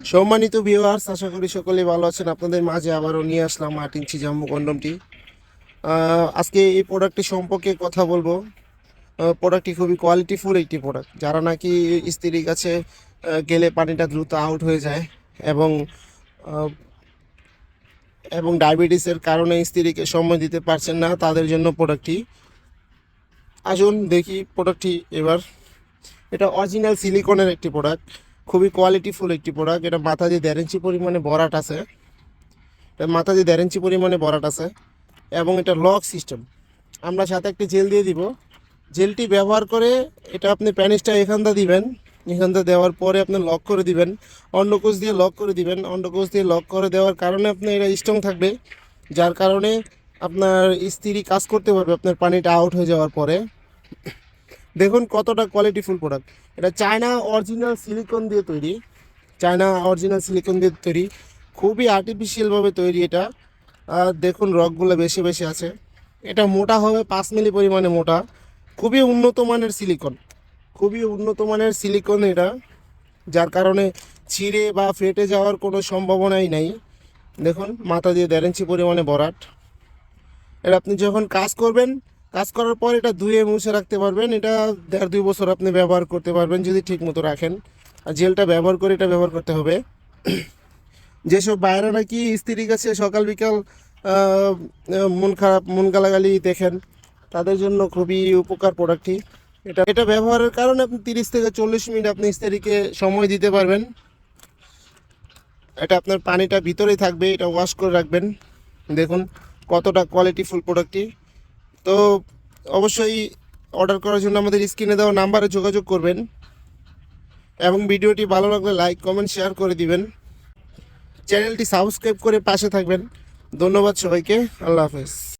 সম্মানিত ভিউয়ার্স আশা করি সকলে ভালো আছেন। আপনাদের মাঝে আবারও নিয়ে আসলাম আট ইঞ্চি জাম্বু কন্ডমটি। আজকে এই প্রোডাক্টটি সম্পর্কে কথা বলব। প্রোডাক্টটি খুবই কোয়ালিটিফুল একটি প্রোডাক্ট যারা নাকি স্ত্রীর কাছে গেলে পানিটা দ্রুত আউট হয়ে যায় এবং এবং ডায়াবেটিসের কারণে স্ত্রীকে সময় দিতে পারছেন না তাদের জন্য প্রোডাক্টটি আসুন দেখি প্রোডাক্টটি এবার। এটা অরিজিনাল সিলিকনের একটি প্রোডাক্ট খুবই কোয়ালিটিফুল একটি প্রোডাক্ট এটা মাথা দিয়ে দেড় ইঞ্চি পরিমাণে বরাট আছে। এটা মাথা দিয়ে দেড় ইঞ্চি পরিমাণে বরাট আছে এবং এটা লক সিস্টেম আমরা সাথে একটি জেল দিয়ে দিব। জেলটি ব্যবহার করে এটা আপনি প্যানিসটা এখানটা দিবেন। এখানটা দেওয়ার পরে আপনি লক করে দিবেন। অন্ডকোষ দিয়ে লক করে দিবেন। অন্ডকোষ দিয়ে লক করে দেওয়ার কারণে আপনি এটা স্ট্রং থাকবে। যার কারণে আপনার স্ত্রী কাজ করতে পারবে। আপনার পানিটা আউট হয়ে যাওয়ার পরে। দেখুন কতটা কোয়ালিটিফুল প্রোডাক্ট এটা চায়না অরিজিনাল সিলিকন দিয়ে তৈরি। চায়না অরিজিনাল সিলিকন দিয়ে তৈরি। খুবই আর্টিফিশিয়ালভাবে তৈরি এটা। আর দেখুন রকগুলো বেশি বেশি আছে। এটা মোটা হবে পাঁচ মিলি পরিমাণে মোটা। খুবই উন্নত মানের সিলিকন খুবই উন্নত মানের সিলিকন এটা। যার কারণে ছিঁড়ে বা ফেটে যাওয়ার কোনো সম্ভাবনাই নাই। দেখুন মাথা দিয়ে দেড় ইঞ্চি পরিমাণে বরাট। এটা আপনি যখন কাজ করবেন কাজ করার পর এটা ধুয়ে মুছে রাখতে পারবেন। এটা দেড় দুই বছর আপনি ব্যবহার করতে পারবেন যদি ঠিক মতো রাখেন। আর জেলটা ব্যবহার করে এটা ব্যবহার করতে হবে। যেসব বাইরে নাকি স্ত্রীর কাছে সকাল, বিকাল মন খারাপ, মন গালাগালি দেখেন, তাদের জন্য খুবই উপকার প্রোডাক্টটি এটা এটা ব্যবহারের কারণে আপনি তিরিশ থেকে চল্লিশ মিনিট আপনি স্ত্রীকে সময় দিতে পারবেন। এটা আপনার পানিটা ভিতরেই থাকবে, এটা ওয়াশ করে রাখবেন। দেখুন কতটা কোয়ালিটিফুল প্রোডাক্টটি তো অবশ্যই অর্ডার করার জন্য আমাদের স্ক্রিনে দেওয়া নাম্বারে যোগাযোগ করবেন এবং ভিডিওটি ভালো লাগলে লাইক কমেন্ট শেয়ার করে দিবেন। চ্যানেলটি সাবস্ক্রাইব করে পাশে থাকবেন। ধন্যবাদ সবাইকে। আল্লাহ হাফেজ।